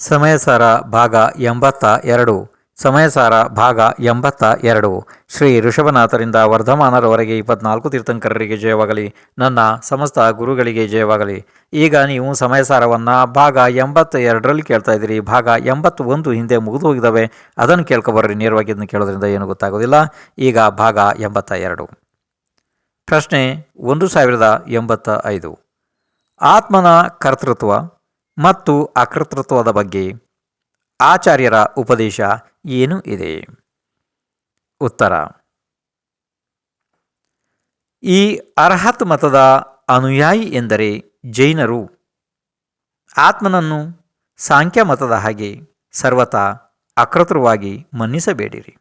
ಸಮಯಸಾರ ಭಾಗ ಎಂಬತ್ತ ಎರಡು. ಸಮಯಸಾರ ಭಾಗ ಎಂಬತ್ತ ಎರಡು. ಶ್ರೀ ಋಷಭನಾಥರಿಂದ ವರ್ಧಮಾನರವರೆಗೆ ಇಪ್ಪತ್ನಾಲ್ಕು ತೀರ್ಥಂಕರರಿಗೆ ಜಯವಾಗಲಿ. ನನ್ನ ಸಮಸ್ತ ಗುರುಗಳಿಗೆ ಜಯವಾಗಲಿ. ಈಗ ನೀವು ಸಮಯಸಾರವನ್ನು ಭಾಗ ಎಂಬತ್ತ ಎರಡರಲ್ಲಿ ಕೇಳ್ತಾ ಇದ್ದೀರಿ. ಭಾಗ ಎಂಬತ್ತು ಒಂದು ಹಿಂದೆ ಮುಗಿದು ಹೋಗಿದ್ದಾವೆ. ಅದನ್ನು ಕೇಳ್ಕೊಬರ್ರಿ. ನೇರವಾಗಿ ಇದನ್ನು ಕೇಳೋದ್ರಿಂದ ಏನು ಗೊತ್ತಾಗೋದಿಲ್ಲ. ಈಗ ಭಾಗ ಎಂಬತ್ತ ಎರಡು. ಪ್ರಶ್ನೆ ಒಂದು ಸಾವಿರದ ಎಂಬತ್ತ ಐದು. ಆತ್ಮನ ಕರ್ತೃತ್ವ ಮತ್ತು ಅಕೃತೃತ್ವದ ಬಗ್ಗೆ ಆಚಾರ್ಯರ ಉಪದೇಶ ಏನು ಇದೆ. ಉತ್ತರ. ಈ ಅರ್ಹತ್ ಮತದ ಅನುಯಾಯಿ ಎಂದರೆ ಜೈನರು. ಆತ್ಮನನ್ನು ಸಾಂಖ್ಯ ಮತದ ಹಾಗೆ ಸರ್ವತಾ ಅಕೃತೃವಾಗಿ ಮನ್ನಿಸಬೇಡಿರಿ.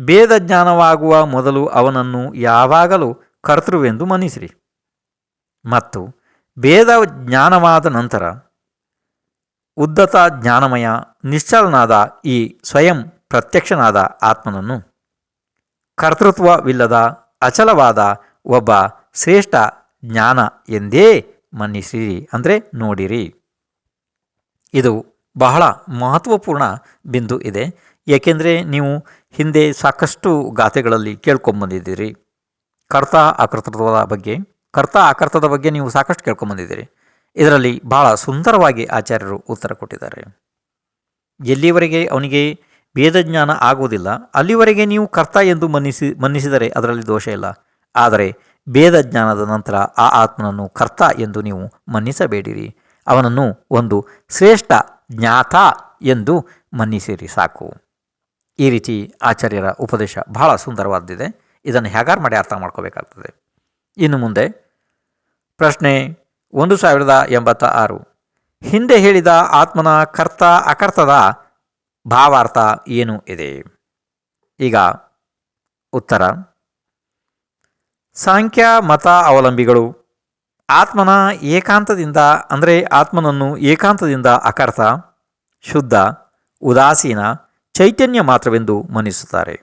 ಭೇದಜ್ಞಾನವಾಗುವ ಮೊದಲು ಅವನನ್ನು ಯಾವಾಗಲೂ ಕರ್ತೃವೆಂದು ಮನ್ನಿಸಿರಿ. ಮತ್ತು ಭೇದ ಜ್ಞಾನವಾದ ನಂತರ ಉದ್ದತ ಜ್ಞಾನಮಯ ನಿಶ್ಚಲನಾದ ಈ ಸ್ವಯಂ ಪ್ರತ್ಯಕ್ಷನಾದ ಆತ್ಮನನ್ನು ಕರ್ತೃತ್ವವಿಲ್ಲದ ಅಚಲವಾದ ಒಬ್ಬ ಶ್ರೇಷ್ಠ ಜ್ಞಾನ ಎಂದೇ ಮನ್ನಿಸಿರಿ. ಅಂದರೆ ನೋಡಿರಿ. ಇದು ಬಹಳ ಮಹತ್ವಪೂರ್ಣ ಬಿಂದು ಇದೆ. ಏಕೆಂದರೆ ನೀವು ಹಿಂದೆ ಸಾಕಷ್ಟು ಗಾಥೆಗಳಲ್ಲಿ ಕೇಳ್ಕೊಂಬಂದಿದ್ದೀರಿ. ಕರ್ತ ಅಕರ್ತೃತ್ವದ ಬಗ್ಗೆ ಕರ್ತ ಅಕರ್ತದ ಬಗ್ಗೆ ನೀವು ಸಾಕಷ್ಟು ಕೇಳ್ಕೊಂಬಂದಿದ್ದೀರಿ. ಇದರಲ್ಲಿ ಬಹಳ ಸುಂದರವಾಗಿ ಆಚಾರ್ಯರು ಉತ್ತರ ಕೊಟ್ಟಿದ್ದಾರೆ. ಎಲ್ಲಿವರೆಗೆ ಅವನಿಗೆ ವೇದಜ್ಞಾನ ಆಗುವುದಿಲ್ಲ, ಅಲ್ಲಿವರೆಗೆ ನೀವು ಕರ್ತ ಎಂದು ಮನ್ನಿಸಿ, ಮನ್ನಿಸಿದರೆ ಅದರಲ್ಲಿ ದೋಷ ಇಲ್ಲ. ಆದರೆ ಭೇದ ಜ್ಞಾನದ ನಂತರ ಆ ಆತ್ಮನನ್ನು ಕರ್ತ ಎಂದು ನೀವು ಮನ್ನಿಸಬೇಡಿರಿ. ಅವನನ್ನು ಒಂದು ಶ್ರೇಷ್ಠ ಜ್ಞಾತ ಎಂದು ಮನ್ನಿಸಿರಿ ಸಾಕು. ಈ ರೀತಿ ಆಚಾರ್ಯರ ಉಪದೇಶ ಬಹಳ ಸುಂದರವಾದಿದೆ ಇದನ್ನು ಹೇಗಾರು ಮಾಡಿ ಅರ್ಥ ಮಾಡ್ಕೋಬೇಕಾಗ್ತದೆ. ಇನ್ನು ಮುಂದೆ ಪ್ರಶ್ನೆ ಒಂದು ಸಾವಿರದ ಎಂಬತ್ತ ಆರು. ಹಿಂದೆ ಹೇಳಿದ ಆತ್ಮನ ಕರ್ತ ಅಕರ್ತದ ಭಾವಾರ್ಥ ಏನು ಇದೆ? ಈಗ ಉತ್ತರ. ಸಾಂಖ್ಯ, ಮತ ಅವಲಂಬಿಗಳು. ಆತ್ಮನ ಏಕಾಂತದಿಂದ, ಅಂದರೆ ಆತ್ಮನನ್ನು ಏಕಾಂತದಿಂದ ಅಕರ್ತ, ಶುದ್ಧ, ಉದಾಸೀನ, ಚೈತನ್ಯ ಮಾತ್ರವೆಂದು ಮನ್ನಿಸುತ್ತಾರೆ.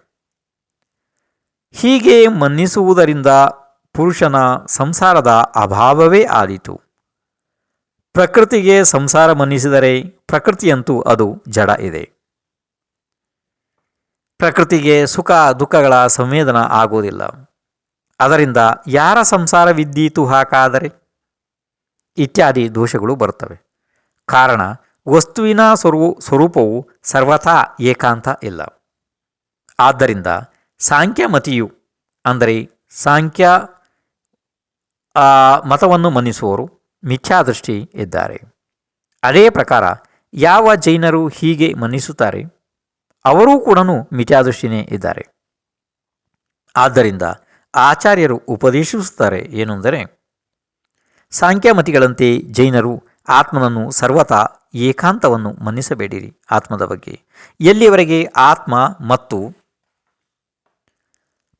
ಹೀಗೆ ಮನ್ನಿಸುವುದರಿಂದ ಪುರುಷನ ಸಂಸಾರದ ಅಭಾವವೇ ಆದೀತು. ಪ್ರಕೃತಿಗೆ ಸಂಸಾರ ಮನ್ನಿಸಿದರೆ ಪ್ರಕೃತಿಯಂತೂ ಅದು ಜಡ ಇದೆ. ಪ್ರಕೃತಿಗೆ ಸುಖ, ದುಃಖಗಳ ಸಂವೇದನ ಆಗುವುದಿಲ್ಲ. ಅದರಿಂದ ಯಾರ ಸಂಸಾರವಿದ್ದೀತು ಹಾಕಾದರೆ ಇತ್ಯಾದಿ ದೋಷಗಳು ಬರುತ್ತವೆ. ಕಾರಣ, ವಸ್ತುವಿನ ಸ್ವರೂ, ಸ್ವರೂಪವು ಸರ್ವಥಾ ಏಕಾಂತ ಇಲ್ಲ. ಆದ್ದರಿಂದ ಸಾಂಖ್ಯಮತಿಯು, ಅಂದರೆ ಸಾಂಖ್ಯ ಮತವನ್ನು ಮನ್ನಿಸುವವರು ಮಿಥ್ಯಾದೃಷ್ಟಿ ಇದ್ದಾರೆ. ಅದೇ ಪ್ರಕಾರ ಯಾವ ಜೈನರು ಹೀಗೆ ಮನ್ನಿಸುತ್ತಾರೆ? ಅವರೂ ಕೂಡ ಮಿಥ್ಯಾದೃಷ್ಟಿನೇ ಇದ್ದಾರೆ. ಆದ್ದರಿಂದ ಆಚಾರ್ಯರು ಉಪದೇಶಿಸುತ್ತಾರೆ ಏನೆಂದರೆ, ಸಾಂಖ್ಯಮತಿಗಳಂತೆ ಜೈನರು ಆತ್ಮನನ್ನು ಸರ್ವತಾ ಏಕಾಂತವನ್ನು ಮನ್ನಿಸಬೇಡಿರಿ. ಆತ್ಮದ ಬಗ್ಗೆ ಎಲ್ಲಿಯವರೆಗೆ ಆತ್ಮ ಮತ್ತು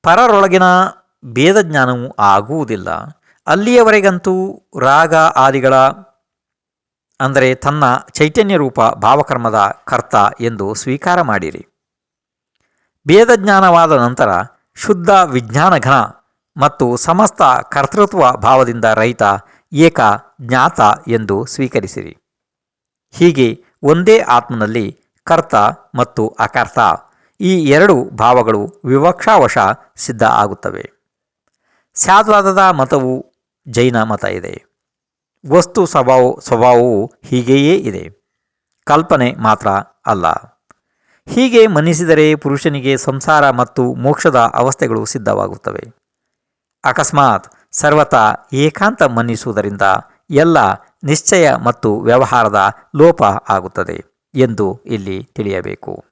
ಪರರೊಳಗಿನ ಭೇದಜ್ಞಾನವು ಆಗುವುದಿಲ್ಲ. ಅಲ್ಲಿಯವರೆಗಂತೂ ರಾಗ ಆದಿಗಳ, ಅಂದರೆ ತನ್ನ ಚೈತನ್ಯ ರೂಪ ಭಾವಕರ್ಮದ ಕರ್ತ ಎಂದು ಸ್ವೀಕಾರ ಮಾಡಿರಿ. ಭೇದಜ್ಞಾನವಾದ ನಂತರ ಶುದ್ಧ ವಿಜ್ಞಾನಘನ ಮತ್ತು ಸಮಸ್ತ ಕರ್ತೃತ್ವ ಭಾವದಿಂದ ರಹಿತ ಏಕ ಜ್ಞಾತ ಎಂದು ಸ್ವೀಕರಿಸಿರಿ. ಹೀಗೆ ಒಂದೇ ಆತ್ಮನಲ್ಲಿ ಕರ್ತ ಮತ್ತು ಅಕರ್ತ ಈ ಎರಡು ಭಾವಗಳು ವಿವಕ್ಷಾವಶ ಸಿದ್ಧ ಆಗುತ್ತವೆ. ಸ್ಯಾದ್ವಾದದ ಮತವು ಜೈನ ಮತ ಇದೆ. ವಸ್ತು ಸ್ವಭಾವ, ಸ್ವಭಾವವು ಹೀಗೆಯೇ ಇದೆ. ಕಲ್ಪನೆ ಮಾತ್ರ ಅಲ್ಲ. ಹೀಗೆ ಮನ್ನಿಸಿದರೆ ಪುರುಷನಿಗೆ ಸಂಸಾರ ಮತ್ತು ಮೋಕ್ಷದ ಅವಸ್ಥೆಗಳು ಸಿದ್ಧವಾಗುತ್ತವೆ. ಅಕಸ್ಮಾತ್ ಸರ್ವತ ಏಕಾಂತ ಮನ್ನಿಸುವುದರಿಂದ ಎಲ್ಲ ನಿಶ್ಚಯ ಮತ್ತು ವ್ಯವಹಾರದ ಲೋಪ ಆಗುತ್ತದೆ ಎಂದು ಇಲ್ಲಿ ತಿಳಿಯಬೇಕು.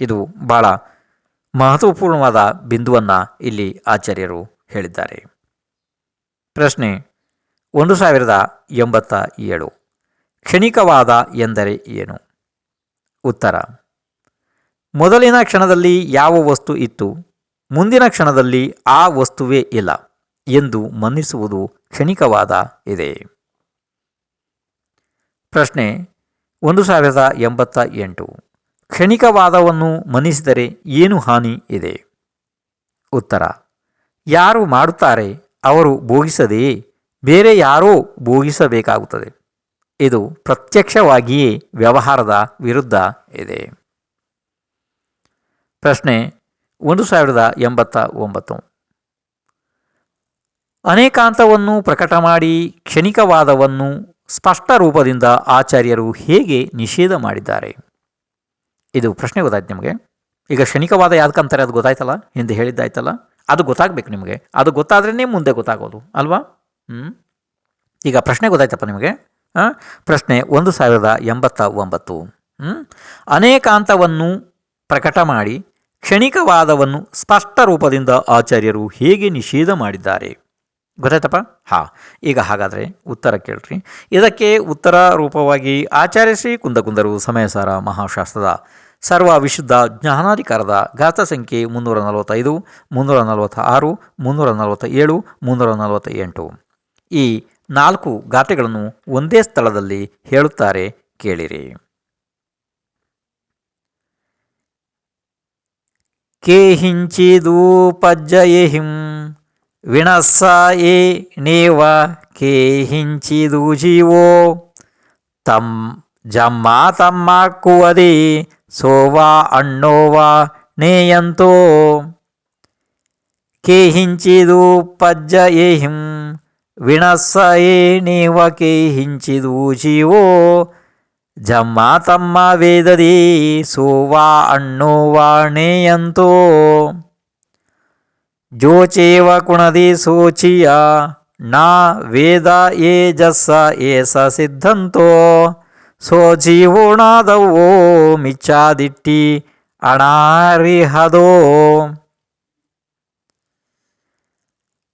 ಇದು ಬಹಳ ಮಹತ್ವಪೂರ್ಣವಾದ ಬಿಂದುವನ್ನು ಇಲ್ಲಿ ಆಚಾರ್ಯರು ಹೇಳಿದ್ದಾರೆ. ಪ್ರಶ್ನೆ ಒಂದು ಸಾವಿರದ ಎಂಬತ್ತ ಏಳು. ಕ್ಷಣಿಕವಾದ ಎಂದರೆ ಏನು? ಉತ್ತರ. ಮೊದಲಿನ ಕ್ಷಣದಲ್ಲಿ ಯಾವ ವಸ್ತು ಇತ್ತು? ಮುಂದಿನ ಕ್ಷಣದಲ್ಲಿ ಆ ವಸ್ತುವೇ ಇಲ್ಲ ಎಂದು ಮನ್ನಿಸುವುದು ಕ್ಷಣಿಕವಾದ ಇದೆ. ಪ್ರಶ್ನೆ ಒಂದು ಸಾವಿರದ ಎಂಬತ್ತ ಎಂಟು. ಕ್ಷಣಿಕವಾದವನ್ನು ಮನ್ನಿಸಿದರೆ ಏನು ಹಾನಿ ಇದೆ? ಉತ್ತರ. ಯಾರು ಮಾಡುತ್ತಾರೆ ಅವರು ಭೋಗಿಸದೆಯೇ ಬೇರೆ ಯಾರೋ ಭೋಗಿಸಬೇಕಾಗುತ್ತದೆ. ಇದು ಪ್ರತ್ಯಕ್ಷವಾಗಿಯೇ ವ್ಯವಹಾರದ ವಿರುದ್ಧ ಇದೆ. ಪ್ರಶ್ನೆ ಒಂದು ಸಾವಿರದ ಎಂಬತ್ತ ಒಂಬತ್ತು. ಅನೇಕಾಂತವನ್ನು ಪ್ರಕಟ ಮಾಡಿ ಕ್ಷಣಿಕವಾದವನ್ನು ಸ್ಪಷ್ಟ ರೂಪದಿಂದ ಆಚಾರ್ಯರು ಹೇಗೆ ನಿಷೇಧ ಮಾಡಿದ್ದಾರೆ? ಇದು ಪ್ರಶ್ನೆ ಗೊತ್ತಾಯ್ತು ನಿಮಗೆ. ಈಗ ಕ್ಷಣಿಕವಾದ ಯಾವ್ದಕ್ಕಂತಾರೆ ಅದು ಗೊತ್ತಾಯ್ತಲ್ಲ? ಹಿಂದೆ ಹೇಳಿದ್ದಾಯ್ತಲ್ಲ? ಅದು ಗೊತ್ತಾಗಬೇಕು ನಿಮಗೆ. ಅದು ಗೊತ್ತಾದ್ರೇ ಮುಂದೆ ಗೊತ್ತಾಗೋದು. ಅಲ್ವಾ? ಹ್ಞೂ ಈಗ ಪ್ರಶ್ನೆ ಗೊತ್ತಾಯ್ತಪ್ಪ ನಿಮಗೆ. ಪ್ರಶ್ನೆ ಒಂದು ಸಾವಿರದ ಎಂಬತ್ತ ಒಂಬತ್ತು. ಅನೇಕಾಂತವನ್ನು ಪ್ರಕಟ ಮಾಡಿ ಕ್ಷಣಿಕವಾದವನ್ನು ಸ್ಪಷ್ಟ ರೂಪದಿಂದ ಆಚಾರ್ಯರು ಹೇಗೆ ನಿಷೇಧ ಮಾಡಿದ್ದಾರೆ? ಗೊತ್ತಾಯ್ತಪ್ಪ? ಹಾಂ. ಈಗ ಹಾಗಾದರೆ ಉತ್ತರ ಕೇಳ್ರಿ. ಇದಕ್ಕೆ ಉತ್ತರ ರೂಪವಾಗಿ ಆಚಾರ್ಯ ಶ್ರೀ ಕುಂದಕುಂದರು ಸಮಯಸಾರ ಮಹಾಶಾಸ್ತ್ರದ ಸರ್ವ ವಿಶುದ್ಧ ಜ್ಞಾನಾಧಿಕಾರದ ಗಾತ ಸಂಖ್ಯೆ ಮುನ್ನೂರ ನಲವತ್ತೈದು, ಮುನ್ನೂರ ನಲವತ್ತ ಆರು ಮುನ್ನೂರ ನಲವತ್ತ ಏಳು ಮುನ್ನೂರ ನಲವತ್ತ ಎಂಟು ಈ ನಾಲ್ಕು ಗಾತೆಗಳನ್ನು ಒಂದೇ ಸ್ಥಳದಲ್ಲಿ ಹೇಳುತ್ತಾರೆ ಕೇಳಿರಿ. ಕೇಹಿಂಚಿದೂಪಜ್ಜಯೇಹಿಂ ವಿಣಸ ಏ ನೇವ ಕೇಹಿಂಚಿದು ಜೀವೋ ತಮ್ ಜಮ್ಮ ತಮ್ಮ ಕುವದಿ సోవా అన్నోవా నేయంతో కేహించిదు పద్య ఏహిం విణస్సయే నీవ కేహించిదు జీవో జమ్మా తమ్మ వేదది సోవా అన్నోవా నేయంతో జోచేవ కుణది సోచియా నా వేద ఏ జస్స ఏస సిద్ధంతో ಸೋ ಜೀವೋಣಾದವೋ ಮಿಚ್ಚಾದಿಟ್ಟಿ ಅಣಾರಿಹದೋ.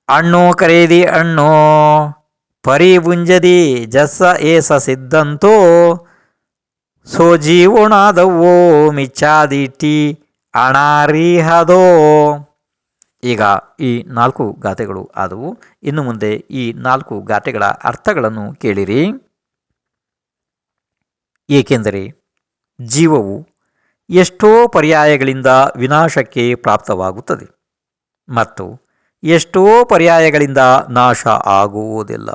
ಅಣ್ಣು ಕರೀದಿ ಅಣ್ಣು ಪರಿಬುಂಜದಿ ಜಸ್ಸ ಏಸ ಸಿದ್ಧಂತೋ ಸೋ ಜೀವೋಣಾದವೋ ಮಿಚ್ಚಾದಿಟ್ಟಿ ಅಣಾರಿಹದೋ. ಈಗ ಈ ನಾಲ್ಕು ಗಾತೆಗಳು ಆದವು. ಇನ್ನು ಮುಂದೆ ಈ ನಾಲ್ಕು ಗಾತೆಗಳ ಅರ್ಥಗಳನ್ನು ಕೇಳಿರಿ. ಏಕೆಂದರೆ ಜೀವವು ಎಷ್ಟೋ ಪರ್ಯಾಯಗಳಿಂದ ವಿನಾಶಕ್ಕೆ ಪ್ರಾಪ್ತವಾಗುತ್ತದೆ ಮತ್ತು ಎಷ್ಟೋ ಪರ್ಯಾಯಗಳಿಂದ ನಾಶ ಆಗುವುದಿಲ್ಲ.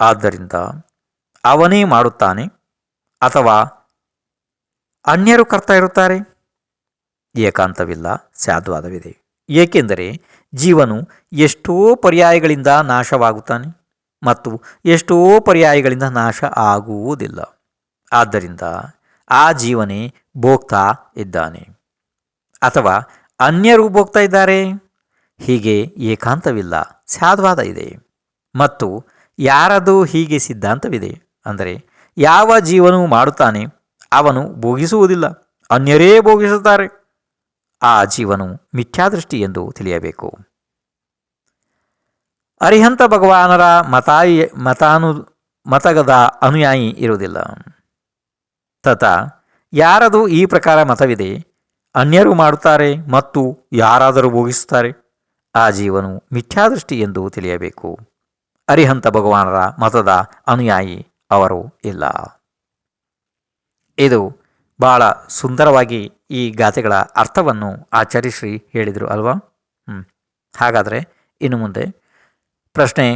ಆದ್ದರಿಂದ ಅವನೇ ಮಾಡುತ್ತಾನೆ ಅಥವಾ ಅನ್ಯರು ಕರ್ತಾ ಇರುತ್ತಾರೆ? ಏಕಾಂತವಿಲ್ಲ, ಸಾಧ್ವಾದವಿದೆ. ಏಕೆಂದರೆ ಜೀವನು ಎಷ್ಟೋ ಪರ್ಯಾಯಗಳಿಂದ ನಾಶವಾಗುತ್ತಾನೆ ಮತ್ತು ಎಷ್ಟೋ ಪರ್ಯಾಯಗಳಿಂದ ನಾಶ ಆಗುವುದಿಲ್ಲ. ಆದ್ದರಿಂದ ಆ ಜೀವನೇ ಭೋಗ್ತಾ ಇದ್ದಾನೆ. ಅಥವಾ ಅನ್ಯರು ಭೋಗ್ತಾ ಇದ್ದಾರೆ? ಹೀಗೆ ಏಕಾಂತವಿಲ್ಲ, ಸಾಧ್ವಾದ ಇದೆ. ಮತ್ತು ಯಾರದು ಹೀಗೆ ಸಿದ್ಧಾಂತವಿದೆ? ಅಂದರೆ ಯಾವ ಜೀವನು ಮಾಡುತ್ತಾನೆ, ಅವನು ಭೋಗಿಸುವುದಿಲ್ಲ, ಅನ್ಯರೇ ಭೋಗಿಸುತ್ತಾರೆ. ಆ ಜೀವನು ಮಿಥ್ಯಾದೃಷ್ಟಿ ಎಂದು ತಿಳಿಯಬೇಕು. ಅರಿಹಂತ ಭಗವಾನರ ಮತಾಯಿ ಮತಾನು ಮತಗದ ಅನುಯಾಯಿ ಇರುವುದಿಲ್ಲ. ತಥಾ ಯಾರದು ಈ ಪ್ರಕಾರ ಮತವಿದೆ? ಅನ್ಯರು ಮಾಡುತ್ತಾರೆ ಮತ್ತು ಯಾರಾದರೂ ಭೋಗಿಸುತ್ತಾರೆ? ಆ ಜೀವನು ಮಿಥ್ಯಾದೃಷ್ಟಿ ಎಂದು ತಿಳಿಯಬೇಕು. ಅರಿಹಂತ ಭಗವಾನರ ಮತದ ಅನುಯಾಯಿ ಅವರು ಇಲ್ಲ. ಇದು ಬಹಳ ಸುಂದರವಾಗಿ ಈ ಗಾಥೆಗಳ ಅರ್ಥವನ್ನು ಆಚಾರ್ಯಶ್ರೀ ಹೇಳಿದರು ಅಲ್ವಾ? ಹಾಗಾದರೆ ಇನ್ನು ಮುಂದೆ ಪ್ರಶ್ನೆ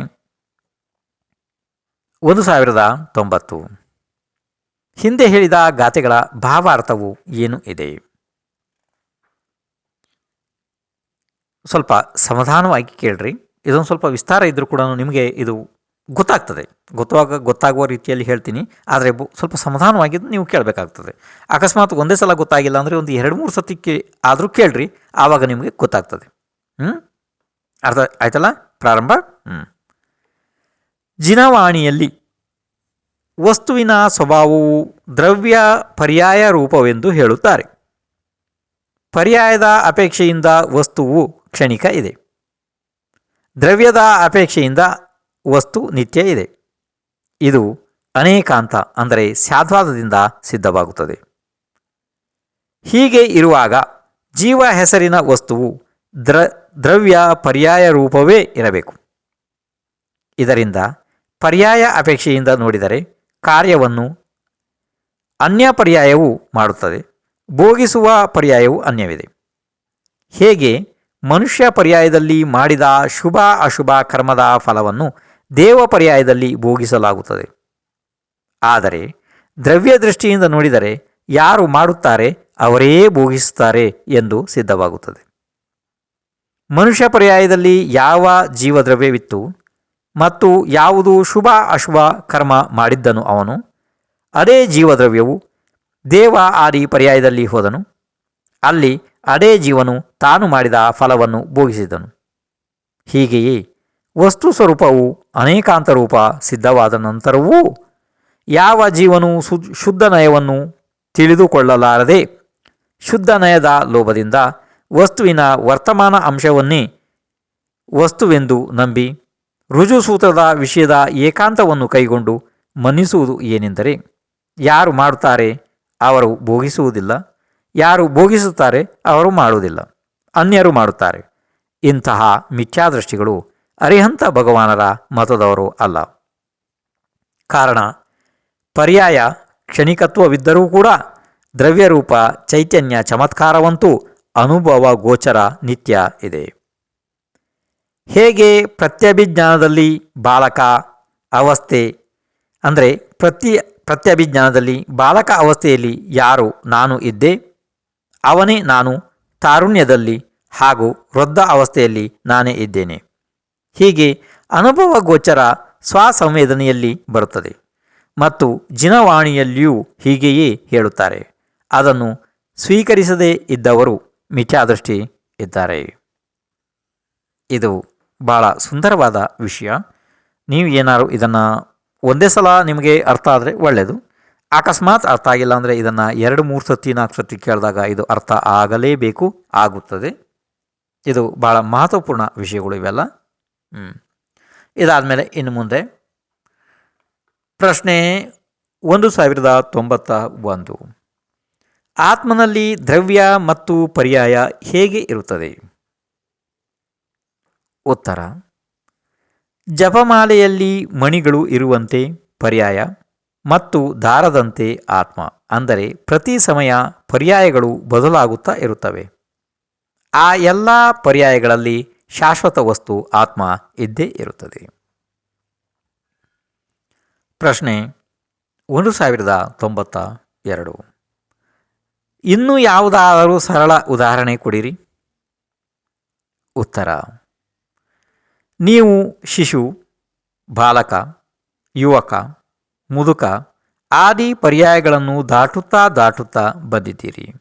ಒಂದು ಸಾವಿರದ ತೊಂಬತ್ತು. ಹಿಂದೆ ಹೇಳಿದ ಗಾತೆಗಳ ಭಾವಾರ್ಥವು ಏನು ಇದೆ? ಸ್ವಲ್ಪ ಸಮಾಧಾನವಾಗಿ ಕೇಳ್ರಿ. ಇದೊಂದು ಸ್ವಲ್ಪ ವಿಸ್ತಾರ ಇದ್ದರೂ ಕೂಡ ನಿಮಗೆ ಇದು ಗೊತ್ತಾಗ್ತದೆ. ಗೊತ್ತಾಗ ಗೊತ್ತಾಗುವ ರೀತಿಯಲ್ಲಿ ಹೇಳ್ತೀನಿ. ಆದರೆ ಸ್ವಲ್ಪ ಸಮಾಧಾನವಾಗಿ ನೀವು ಕೇಳಬೇಕಾಗ್ತದೆ. ಅಕಸ್ಮಾತ್ ಒಂದೇ ಸಲ ಗೊತ್ತಾಗಿಲ್ಲ ಅಂದರೆ ಒಂದು ಎರಡು ಮೂರು ಸತಿ ಕೇ, ಆದರೂ ಕೇಳ್ರಿ. ಆವಾಗ ನಿಮಗೆ ಗೊತ್ತಾಗ್ತದೆ. ಹ್ಞೂ ಅರ್ಥ ಆಯ್ತಲ್ಲ? ಪ್ರಾರಂಭ? ಹ್ಞೂ ಜಿನವಾಣಿಯಲ್ಲಿ ವಸ್ತುವಿನ ಸ್ವಭಾವವು ದ್ರವ್ಯ ಪರ್ಯಾಯ ರೂಪವೆಂದು ಹೇಳುತ್ತಾರೆ. ಪರ್ಯಾಯದ ಅಪೇಕ್ಷೆಯಿಂದ ವಸ್ತುವು ಕ್ಷಣಿಕ ಇದೆ. ದ್ರವ್ಯದ ಅಪೇಕ್ಷೆಯಿಂದ ವಸ್ತು ನಿತ್ಯ ಇದೆ. ಇದು ಅನೇಕಾಂತ ಅಂದರೆ ಸ್ಯಾದ್ವಾದದಿಂದ ಸಿದ್ಧವಾಗುತ್ತದೆ. ಹೀಗೆ ಇರುವಾಗ ಜೀವ ಹೆಸರಿನ ವಸ್ತುವು ದ್ರ, ದ್ರವ್ಯ ಪರ್ಯಾಯ ರೂಪವೇ ಇರಬೇಕು. ಇದರಿಂದ ಪರ್ಯಾಯ ಅಪೇಕ್ಷೆಯಿಂದ ನೋಡಿದರೆ ಕಾರ್ಯವನ್ನು ಅನ್ಯ ಪರ್ಯಾಯವು ಮಾಡುತ್ತದೆ. ಭೋಗಿಸುವ ಪರ್ಯಾಯವು ಅನ್ಯವಿದೆ. ಹೇಗೆ? ಮನುಷ್ಯ ಪರ್ಯಾಯದಲ್ಲಿ ಮಾಡಿದ ಶುಭ ಅಶುಭ ಕರ್ಮದ ಫಲವನ್ನು ದೇವ ಪರ್ಯಾಯದಲ್ಲಿ ಭೋಗಿಸಲಾಗುತ್ತದೆ. ಆದರೆ ದ್ರವ್ಯ ದೃಷ್ಟಿಯಿಂದ ನೋಡಿದರೆ ಯಾರು ಮಾಡುತ್ತಾರೆ ಅವರೇ ಭೋಗಿಸುತ್ತಾರೆ ಎಂದು ಸಿದ್ಧವಾಗುತ್ತದೆ. ಮನುಷ್ಯ ಪರ್ಯಾಯದಲ್ಲಿ ಯಾವ ಜೀವದ್ರವ್ಯವಿತ್ತು? ಮತ್ತು ಯಾವುದು ಶುಭ ಅಶುಭ ಕರ್ಮ ಮಾಡಿದ್ದನು ಅವನು. ಅದೇ ಜೀವದ್ರವ್ಯವು ದೇವ ಆದಿ ಪರ್ಯಾಯದಲ್ಲಿ ಹೋದನು. ಅಲ್ಲಿ ಅದೇ ಜೀವನು ತಾನು ಮಾಡಿದ ಫಲವನ್ನು ಭೋಗಿಸಿದನು. ಹೀಗೆಯೇ ವಸ್ತು ಸ್ವರೂಪವು ಅನೇಕಾಂತ ರೂಪ ಸಿದ್ಧವಾದ ನಂತರವೂ ಯಾವ ಜೀವನು ಶುದ್ಧ ನಯವನ್ನು ತಿಳಿದುಕೊಳ್ಳಲಾರದೆ ಶುದ್ಧ ನಯದ ಲೋಭದಿಂದ ವಸ್ತುವಿನ ವರ್ತಮಾನ ಅಂಶವನ್ನೇ ವಸ್ತುವೆಂದು ನಂಬಿ ರುಜುಸೂತ್ರದ ವಿಷಯದ ಏಕಾಂತವನ್ನು ಕೈಗೊಂಡು ಮನ್ನಿಸುವುದು ಏನೆಂದರೆ, ಯಾರು ಮಾಡುತ್ತಾರೆ ಅವರು ಭೋಗಿಸುವುದಿಲ್ಲ, ಯಾರು ಭೋಗಿಸುತ್ತಾರೆ ಅವರು ಮಾಡುವುದಿಲ್ಲ, ಅನ್ಯರು ಮಾಡುತ್ತಾರೆ. ಇಂತಹ ಮಿಥ್ಯಾದೃಷ್ಟಿಗಳು ಅರಿಹಂತ ಭಗವಾನರ ಮತದವರು ಅಲ್ಲ. ಕಾರಣ, ಪರ್ಯಾಯ ಕ್ಷಣಿಕತ್ವವಿದ್ದರೂ ಕೂಡ ದ್ರವ್ಯರೂಪ ಚೈತನ್ಯ ಚಮತ್ಕಾರವಂತೂ ಅನುಭವ ಗೋಚರ ನಿತ್ಯ ಇದೆ. ಹೇಗೆ ಪ್ರತ್ಯಭಿಜ್ಞಾನದಲ್ಲಿ ಬಾಲಕ ಅವಸ್ಥೆ, ಅಂದರೆ ಪ್ರತಿ ಪ್ರತ್ಯಭಿಜ್ಞಾನದಲ್ಲಿ ಬಾಲಕ ಅವಸ್ಥೆಯಲ್ಲಿ ಯಾರು ನಾನು ಇದ್ದೆ, ಅವನೇ ನಾನು ತಾರುಣ್ಯದಲ್ಲಿ ಹಾಗೂ ವೃದ್ಧ ಅವಸ್ಥೆಯಲ್ಲಿ ನಾನೇ ಇದ್ದೇನೆ. ಹೀಗೆ ಅನುಭವ ಗೋಚರ ಸ್ವಸಂವೇದನೆಯಲ್ಲಿ ಬರುತ್ತದೆ ಮತ್ತು ಜಿನವಾಣಿಯಲ್ಲಿಯೂ ಹೀಗೆಯೇ ಹೇಳುತ್ತಾರೆ. ಅದನ್ನು ಸ್ವೀಕರಿಸದೇ ಇದ್ದವರು ಮಿಥ್ಯಾದೃಷ್ಟಿ ಇದ್ದಾರೆ. ಇದು ಭಾಳ ಸುಂದರವಾದ ವಿಷಯ. ನೀವು ಏನಾದ್ರು ಇದನ್ನು ಒಂದೇ ಸಲ ನಿಮಗೆ ಅರ್ಥ ಆದರೆ ಒಳ್ಳೆಯದು ಅಕಸ್ಮಾತ್ ಅರ್ಥ ಆಗಿಲ್ಲ ಅಂದರೆ ಇದನ್ನು ಎರಡು, ಮೂರು ಸತಿ ನಾಲ್ಕು ಸತಿ ಕೇಳಿದಾಗ ಇದು ಅರ್ಥ ಆಗಲೇಬೇಕು, ಆಗುತ್ತದೆ. ಇದು ಭಾಳ ಮಹತ್ವಪೂರ್ಣ ವಿಷಯಗಳು ಇವೆಲ್ಲ. ಹ್ಞೂ ಇದಾದಮೇಲೆ ಇನ್ನು ಮುಂದೆ. ಪ್ರಶ್ನೆ ಒಂದು ಸಾವಿರದ ತೊಂಬತ್ತ ಒಂದು. ಆತ್ಮನಲ್ಲಿ ದ್ರವ್ಯ ಮತ್ತು ಪರ್ಯಾಯ ಹೇಗೆ ಇರುತ್ತದೆ? ಉತ್ತರ. ಜಪಮಾಲೆಯಲ್ಲಿ ಮಣಿಗಳು ಇರುವಂತೆ ಪರ್ಯಾಯ ಮತ್ತು ದಾರದಂತೆ ಆತ್ಮ. ಅಂದರೆ ಪ್ರತಿ ಸಮಯ ಪರ್ಯಾಯಗಳು ಬದಲಾಗುತ್ತಾ ಇರುತ್ತವೆ. ಆ ಎಲ್ಲ ಪರ್ಯಾಯಗಳಲ್ಲಿ ಶಾಶ್ವತ ವಸ್ತು ಆತ್ಮ ಇದ್ದೇ ಇರುತ್ತದೆ. ಪ್ರಶ್ನೆ ಒಂದು ಸಾವಿರದ ತೊಂಬತ್ತ ಎರಡು. ಇನ್ನೂ ಯಾವುದಾದರೂ ಸರಳ ಉದಾಹರಣೆ ಕೊಡಿರಿ. ಉತ್ತರ. ನೀವು ಶಿಶು, ಬಾಲಕ, ಯುವಕ, ಮುದುಕ ಆದಿ ಪರ್ಯಾಯಗಳನ್ನು ದಾಟುತ್ತಾ ದಾಟುತ್ತಾ ಬಂದಿದ್ದೀರಿ.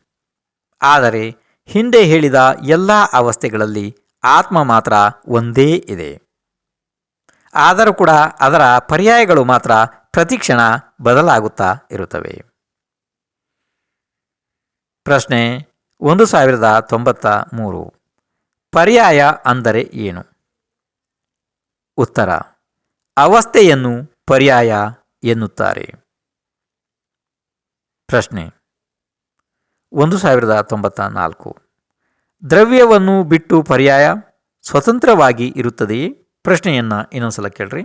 ಆದರೆ ಹಿಂದೆ ಹೇಳಿದ ಎಲ್ಲ ಅವಸ್ಥೆಗಳಲ್ಲಿ ಆತ್ಮ ಮಾತ್ರ ಒಂದೇ ಇದೆ. ಆದರೂ ಕೂಡ ಅದರ ಪರ್ಯಾಯಗಳು ಮಾತ್ರ ಪ್ರತಿಕ್ಷಣ ಬದಲಾಗುತ್ತಾ ಇರುತ್ತವೆ. ಪ್ರಶ್ನೆ ಒಂದು ಸಾವಿರದ ತೊಂಬತ್ತ ಮೂರು. ಪರ್ಯಾಯ ಅಂದರೆ ಏನು? ಉತ್ತರ, ಅವಸ್ಥೆಯನ್ನು ಪರ್ಯಾಯ ಎನ್ನುತ್ತಾರೆ. ಪ್ರಶ್ನೆ, ಒಂದು ಸಾವಿರದ ತೊಂಬತ್ತ ನಾಲ್ಕು ದ್ರವ್ಯವನ್ನು ಬಿಟ್ಟು ಪರ್ಯಾಯ ಸ್ವತಂತ್ರವಾಗಿ ಇರುತ್ತದೆಯೇ? ಪ್ರಶ್ನೆಯನ್ನು ಇನ್ನೊಂದ್ಸಲ ಕೇಳ್ರಿ.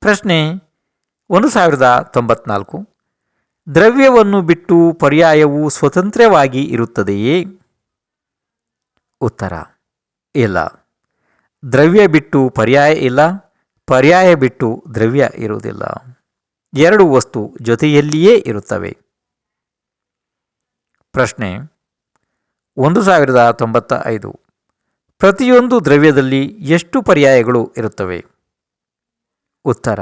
ಪ್ರಶ್ನೆ, ಒಂದು ಸಾವಿರದ ತೊಂಬತ್ನಾಲ್ಕು, ದ್ರವ್ಯವನ್ನು ಬಿಟ್ಟು ಪರ್ಯಾಯವು ಸ್ವತಂತ್ರವಾಗಿ ಇರುತ್ತದೆಯೇ? ಉತ್ತರ, ಇಲ್ಲ. ದ್ರವ್ಯ ಬಿಟ್ಟು ಪರ್ಯಾಯ ಇಲ್ಲ, ಪರ್ಯಾಯ ಬಿಟ್ಟು ದ್ರವ್ಯ ಇರುವುದಿಲ್ಲ. ಎರಡು ವಸ್ತು ಜೊತೆಯಲ್ಲಿಯೇ ಇರುತ್ತವೆ. ಪ್ರಶ್ನೆ, ಒಂದು ಸಾವಿರದ ತೊಂಬತ್ತ ಐದು. ಪ್ರತಿಯೊಂದು ದ್ರವ್ಯದಲ್ಲಿ ಎಷ್ಟು ಪರ್ಯಾಯಗಳು ಇರುತ್ತವೆ? ಉತ್ತರ,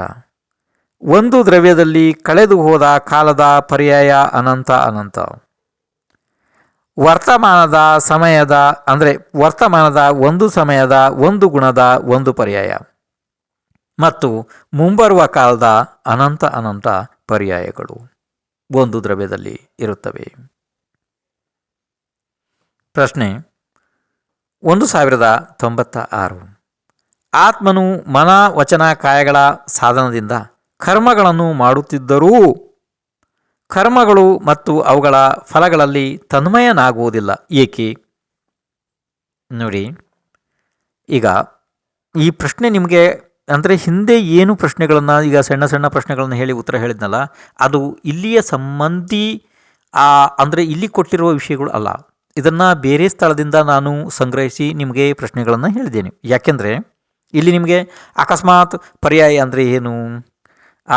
ಒಂದು ದ್ರವ್ಯದಲ್ಲಿ ಕಳೆದು ಹೋದ ಕಾಲದ ಪರ್ಯಾಯ ಅನಂತ ಅನಂತ. ವರ್ತಮಾನದ ಸಮಯದ, ಅಂದರೆ ವರ್ತಮಾನದ ಒಂದು ಸಮಯದ, ಒಂದು ಗುಣದ, ಒಂದು ಪರ್ಯಾಯ. ಮತ್ತು ಮುಂಬರುವ ಕಾಲದ ಅನಂತ ಅನಂತ ಪರ್ಯಾಯಗಳು ಒಂದು ದ್ರವ್ಯದಲ್ಲಿ ಇರುತ್ತವೆ. ಪ್ರಶ್ನೆ, ಒಂದು ಸಾವಿರದ ತೊಂಬತ್ತ ಆರು. ಆತ್ಮನು ಮನ ವಚನ ಕಾಯಗಳ ಸಾಧನದಿಂದ ಕರ್ಮಗಳನ್ನು ಮಾಡುತ್ತಿದ್ದರೂ ಕರ್ಮಗಳು ಮತ್ತು ಅವುಗಳ ಫಲಗಳಲ್ಲಿ ತನ್ಮಯನಾಗುವುದಿಲ್ಲ. ಏಕೆ? ನೋಡಿ, ಈಗ ಈ ಪ್ರಶ್ನೆ ನಿಮಗೆ ಅಂದರೆ ಹಿಂದೆ ಏನು ಪ್ರಶ್ನೆಗಳನ್ನು, ಈಗ ಸಣ್ಣ ಸಣ್ಣ ಪ್ರಶ್ನೆಗಳನ್ನು ಹೇಳಿ ಉತ್ತರ ಹೇಳಿದ್ನಲ್ಲ, ಅದು ಇಲ್ಲಿಯ ಸಂಬಂಧಿ ಅಂದರೆ ಇಲ್ಲಿ ಕೊಟ್ಟಿರುವ ವಿಷಯಗಳು ಅಲ್ಲ. ಇದನ್ನು ಬೇರೆ ಸ್ಥಳದಿಂದ ನಾನು ಸಂಗ್ರಹಿಸಿ ನಿಮಗೆ ಪ್ರಶ್ನೆಗಳನ್ನು ಹೇಳಿದ್ದೇನೆ. ಯಾಕೆಂದರೆ, ಇಲ್ಲಿ ನಿಮಗೆ ಅಕಸ್ಮಾತ್ ಪರ್ಯಾಯ ಅಂದರೆ ಏನು?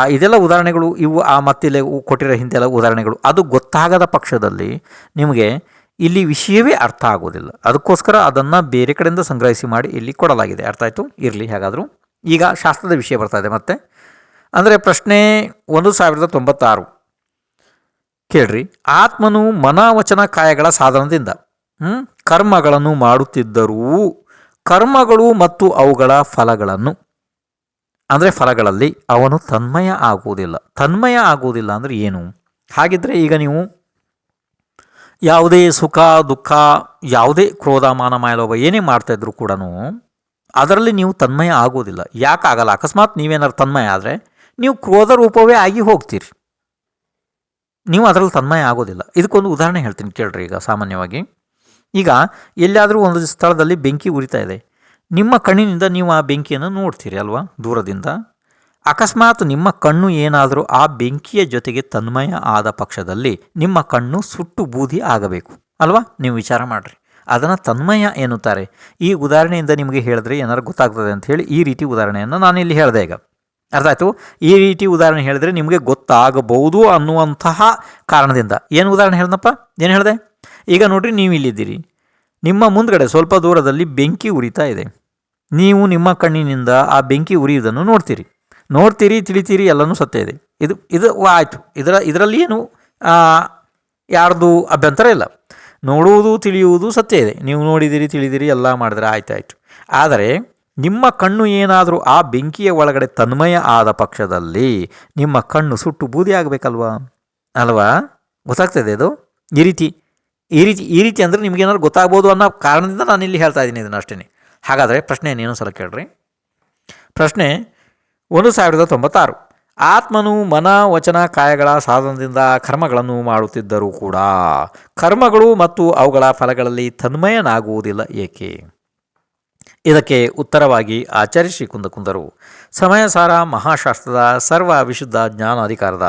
ಇದೆಲ್ಲ ಉದಾಹರಣೆಗಳು ಇವು ಆ ಮತ್ತಿಲೆ ಕೊಟ್ಟಿರೋ ಹಿಂದೆಲ್ಲ ಉದಾಹರಣೆಗಳು. ಅದು ಗೊತ್ತಾಗದ ಪಕ್ಷದಲ್ಲಿ ನಿಮಗೆ ಇಲ್ಲಿ ವಿಷಯವೇ ಅರ್ಥ ಆಗೋದಿಲ್ಲ. ಅದಕ್ಕೋಸ್ಕರ ಅದನ್ನು ಬೇರೆ ಕಡೆಯಿಂದ ಸಂಗ್ರಹಿಸಿ ಮಾಡಿ ಇಲ್ಲಿ ಕೊಡಲಾಗಿದೆ. ಅರ್ಥ ಆಯಿತು? ಇರಲಿ ಹೇಗಾದರೂ. ಈಗ ಶಾಸ್ತ್ರದ ವಿಷಯ ಬರ್ತಾ ಇದೆ ಮತ್ತೆ. ಅಂದರೆ ಪ್ರಶ್ನೆ ಒಂದು ಸಾವಿರದ ತೊಂಬತ್ತಾರು. ಕೇಳ್ರಿ. ಆತ್ಮನು ಮನವಚನ ಕಾಯಗಳ ಸಾಧನದಿಂದ ಕರ್ಮಗಳನ್ನು ಮಾಡುತ್ತಿದ್ದರೂ ಕರ್ಮಗಳು ಮತ್ತು ಅವುಗಳ ಫಲಗಳನ್ನು ಅಂದರೆ ಫಲಗಳಲ್ಲಿ ಅವನು ತನ್ಮಯ ಆಗುವುದಿಲ್ಲ. ತನ್ಮಯ ಆಗುವುದಿಲ್ಲ ಅಂದರೆ ಏನು? ಹಾಗಿದ್ರೆ ಈಗ ನೀವು ಯಾವುದೇ ಸುಖ, ದುಃಖ, ಯಾವುದೇ ಕ್ರೋಧ, ಮಾನ, ಮಾಯಲೋಭ ಏನೇ ಮಾಡ್ತಾ ಇದ್ರು ಕೂಡ ಅದರಲ್ಲಿ ನೀವು ತನ್ಮಯ ಆಗೋದಿಲ್ಲ ಯಾಕೆ ಆಗಲ್ಲ? ಅಕಸ್ಮಾತ್ ನೀವೇನಾದ್ರು ತನ್ಮಯ ಆದರೆ ನೀವು ಕ್ರೋಧ ರೂಪವೇ ಆಗಿ ಹೋಗ್ತೀರಿ. ನೀವು ಅದರಲ್ಲಿ ತನ್ಮಯ ಆಗೋದಿಲ್ಲ ಇದಕ್ಕೊಂದು ಉದಾಹರಣೆ ಹೇಳ್ತೀನಿ ಕೇಳ್ರಿ ಈಗ ಸಾಮಾನ್ಯವಾಗಿ. ಈಗ ಎಲ್ಲಾದರೂ ಒಂದು ಸ್ಥಳದಲ್ಲಿ ಬೆಂಕಿ ಉರಿತಾ ಇದೆ. ನಿಮ್ಮ ಕಣ್ಣಿನಿಂದ ನೀವು ಆ ಬೆಂಕಿಯನ್ನು ನೋಡ್ತೀರಿ ಅಲ್ವಾ ದೂರದಿಂದ? ಅಕಸ್ಮಾತ್ ನಿಮ್ಮ ಕಣ್ಣು ಏನಾದರೂ ಆ ಬೆಂಕಿಯ ಜೊತೆಗೆ ತನ್ಮಯ ಆದ ಪಕ್ಷದಲ್ಲಿ ನಿಮ್ಮ ಕಣ್ಣು ಸುಟ್ಟು ಬೂದಿ ಆಗಬೇಕು. ಅಲ್ವಾ? ನೀವು ವಿಚಾರ ಮಾಡಿರಿ. ಅದನ್ನು ತನ್ಮಯ ಎನ್ನುತ್ತಾರೆ. ಈ ಉದಾಹರಣೆಯಿಂದ ನಿಮಗೆ ಹೇಳಿದ್ರೆ ಏನಾದ್ರು ಗೊತ್ತಾಗ್ತದೆ ಅಂತ ಹೇಳಿ ಈ ರೀತಿ ಉದಾಹರಣೆಯನ್ನು ನಾನು ಇಲ್ಲಿ ಹೇಳಿದೆ ಈಗ. ಅರ್ಥ ಆಯಿತು? ಈ ರೀತಿ ಉದಾಹರಣೆ ಹೇಳಿದ್ರೆ ನಿಮಗೆ ಗೊತ್ತಾಗಬಹುದು ಅನ್ನುವಂತಹ ಕಾರಣದಿಂದ. ಏನು ಉದಾಹರಣೆ ಹೇಳ್ದಪ್ಪ ಏನು ಹೇಳಿದೆ? ಈಗ ನೋಡ್ರಿ ನೀವು ಇಲ್ಲಿದ್ದೀರಿ ನಿಮ್ಮ ಮುಂದ್ಗಡೆ ಸ್ವಲ್ಪ ದೂರದಲ್ಲಿ ಬೆಂಕಿ ಉರಿತಾ ಇದೆ. ನೀವು ನಿಮ್ಮ ಕಣ್ಣಿನಿಂದ ಆ ಬೆಂಕಿ ಉರಿಯುವುದನ್ನು ನೋಡ್ತೀರಿ. ನೋಡ್ತೀರಿ, ತಿಳಿತೀರಿ, ಎಲ್ಲನೂ ಸತ್ಯ ಇದೆ. ಇದು ಇದು ಆಯಿತು. ಇದರ, ಇದರಲ್ಲಿ ಏನು ಯಾರ್ದು ಅಭ್ಯಂತರ ಇಲ್ಲ. ನೋಡುವುದು, ತಿಳಿಯುವುದು ಸತ್ಯ ಇದೆ. ನೀವು ನೋಡಿದಿರಿ, ತಿಳಿದಿರಿ, ಎಲ್ಲ ಮಾಡಿದರೆ ಆಯ್ತು ಆಯಿತು ಆದರೆ ನಿಮ್ಮ ಕಣ್ಣು ಏನಾದರೂ ಆ ಬೆಂಕಿಯ ಒಳಗಡೆ ತನ್ಮಯ ಆದ ಪಕ್ಷದಲ್ಲಿ ನಿಮ್ಮ ಕಣ್ಣು ಸುಟ್ಟು ಬೂದಿ ಆಗಬೇಕಲ್ವಾ ಅಲ್ವಾ? ಗೊತ್ತಾಗ್ತದೆ ಅದು? ಈ ರೀತಿ ಈ ರೀತಿ ಈ ರೀತಿ ಅಂದರೆ ನಿಮಗೇನಾದ್ರು ಗೊತ್ತಾಗ್ಬೋದು ಅನ್ನೋ ಕಾರಣದಿಂದ ನಾನು ಇಲ್ಲಿ ಹೇಳ್ತಾ ಇದ್ದೀನಿ ಇದನ್ನು ಅಷ್ಟೇ ಹಾಗಾದರೆ ಪ್ರಶ್ನೆ ಏನೇನು ಸಲ ಕೇಳ್ರಿ. ಪ್ರಶ್ನೆ ಒಂದು ಸಾವಿರದ ತೊಂಬತ್ತಾರು. ಆತ್ಮನು ಮನ, ವಚನ, ಕಾಯಗಳ, ಸಾಧನದಿಂದ ಕರ್ಮಗಳನ್ನು ಮಾಡುತ್ತಿದ್ದರೂ ಕೂಡ ಕರ್ಮಗಳು ಮತ್ತು ಅವುಗಳ ಫಲಗಳಲ್ಲಿ ತನ್ಮಯನಾಗುವುದಿಲ್ಲ ಏಕೆ? ಇದಕ್ಕೆ ಉತ್ತರವಾಗಿ ಆಚಾರ್ಯ ಶ್ರೀ ಕುಂದಕುಂದರು ಸಮಯಸಾರ ಮಹಾಶಾಸ್ತ್ರದ ಸರ್ವ ವಿಶುದ್ಧ ಜ್ಞಾನಾಧಿಕಾರದ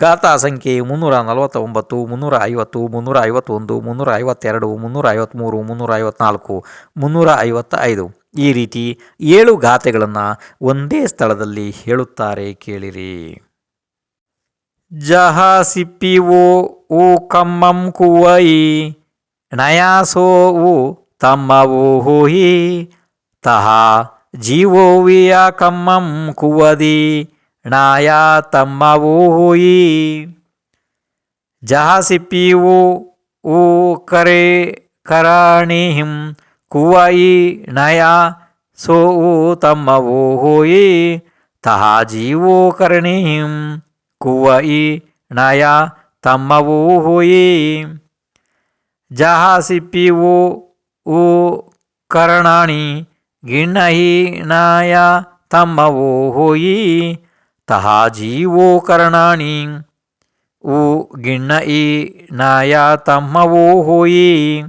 ಗಾಥಾ ಸಂಖ್ಯೆ ಮುನ್ನೂರ ನಲವತ್ತೊಂಬತ್ತು, ಮುನ್ನೂರ ಐವತ್ತು, ಮುನ್ನೂರ ಐವತ್ತೊಂದು, ಮುನ್ನೂರ ಐವತ್ತೆರಡು, ಮುನ್ನೂರ ಐವತ್ತ್ಮೂರು ಮುನ್ನೂರ ಐವತ್ನಾಲ್ಕು, ಮುನ್ನೂರ ಐವತ್ತ ಐದು ಈ ರೀತಿ ಏಳು ಗಾಥೆಗಳನ್ನು ಒಂದೇ ಸ್ಥಳದಲ್ಲಿ ಹೇಳುತ್ತಾರೆ ಕೇಳಿರಿ. ಜಹ ಓ ಊ ಕಮ್ಮಂ ಕುವೈ, ನಯಾಸೋ ಊ ಓ ಹೋಹಿ ತಹ ಜೀವೋ ವಿಯ ಕಮ್ಮಂ ಕುವದಿ ನಾಯ ತಮ್ಮವೋ ಹೋಯಿ ಜಹ ಸಿಪ್ಪಿವೋ ಊ ಕರೆ ಕರಾಣಿಹಿಂ ಕುವಯಿ ನಯ ಸೋ ಊ ತಮ್ಮವೋ ಹೋಯಿ ತಹ ಜೀವೋ ಕರ್ಣಿಹಿಂ ಕುವಯಿ ನಯ ತಮ್ಮವೋ ಹೋಯಿ ಜಹ ಸಿಪ್ಪಿವೋ ಊ ಕರ್ಣಾಣಿ ಗಿಣ್ಣಹಿ ನಾಯ ತಮ್ಮವೋ ಹೋಯಿ ತಹ ಜೀವೋ ಕರ್ಣಾಣಿ ಊ ಗಿಣ್ಣ ಈ ನಾಯ ತಮ್ಮವೋ ಹೋಯಿ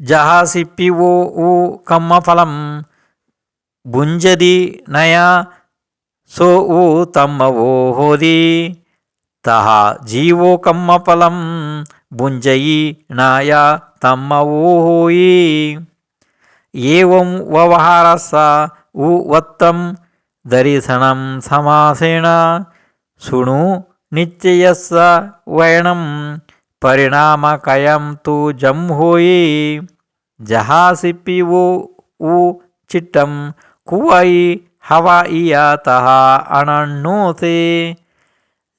ಜಹ ಸಿಪ್ಪಿವೋ ಊ ಕಮ್ಮ ಫಲಂ ಭುಂಜದಿ ನಯ ఏం వవహారస ఉ వత్తం దరిశనం సమాసేణ. శృణు నిత్యయస్స వయణం పరిణామకయం తు జంహోయి. జహాసి పివో ఉ చిట్టం కువయి హవ ఇయత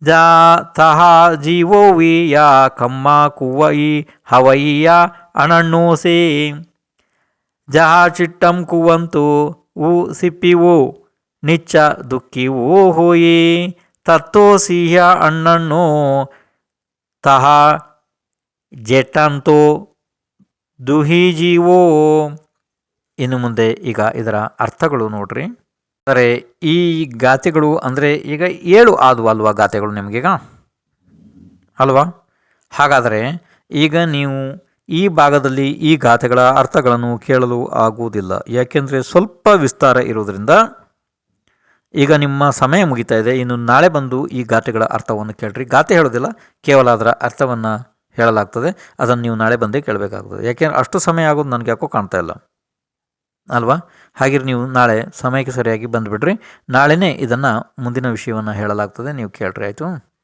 జా తహా జీవో వియా కమ్మా కువయి హవయ్యా అణన్నోసే ಜಹ ಚಿಟ್ಟಂ ಕುವಂತು ಉ ಸಿಪ್ಪಿವು ನಿಚ್ಚ ದುಃಖಿ ಓ ಹೋಯಿ ತತ್ತೋ ಸಿಹ ಅಣ್ಣಣ್ಣೋ ತಹ ಜೆಟ್ಟಂತೋ ದುಹಿ ಜೀವೋ ಇನ್ನು ಮುಂದೆ ಈಗ ಇದರ ಅರ್ಥಗಳು ನೋಡ್ರಿ. ಅಂದರೆ ಈ ಗಾತೆಗಳು ಅಂದರೆ ಈಗ ಏಳು ಆದವು ಅಲ್ವಾ ಗಾತೆಗಳು ನಿಮಗೀಗ? ಅಲ್ವಾ? ಹಾಗಾದರೆ ಈಗ ನೀವು ಈ ಭಾಗದಲ್ಲಿ ಈ ಗಾಥೆಗಳ ಅರ್ಥಗಳನ್ನು ಕೇಳಲು ಆಗುವುದಿಲ್ಲ. ಯಾಕೆಂದರೆ ಸ್ವಲ್ಪ ವಿಸ್ತಾರ ಇರುವುದರಿಂದ ಈಗ ನಿಮ್ಮ ಸಮಯ ಮುಗಿತಾ ಇದೆ. ಇನ್ನು ನಾಳೆ ಬಂದು ಈ ಗಾಥೆಗಳ ಅರ್ಥವನ್ನು ಕೇಳ್ರಿ. ಗಾತೆ ಹೇಳೋದಿಲ್ಲ ಕೇವಲ ಅದರ ಅರ್ಥವನ್ನು ಹೇಳಲಾಗ್ತದೆ. ಅದನ್ನು ನೀವು ನಾಳೆ ಬಂದೇ ಕೇಳಬೇಕಾಗ್ತದೆ. ಯಾಕೆಂದ್ರೆ ಅಷ್ಟು ಸಮಯ ಆಗೋದು ನನಗೆ ಯಾಕೋ ಕಾಣ್ತಾ ಇಲ್ಲ. ಅಲ್ವಾ? ಹಾಗೆ ನೀವು ನಾಳೆ ಸಮಯಕ್ಕೆ ಸರಿಯಾಗಿ ಬಂದುಬಿಡ್ರಿ. ನಾಳೆನೇ ಇದನ್ನು ಮುಂದಿನ ವಿಷಯವನ್ನು ಹೇಳಲಾಗ್ತದೆ. ನೀವು ಕೇಳ್ರಿ, ಆಯಿತು?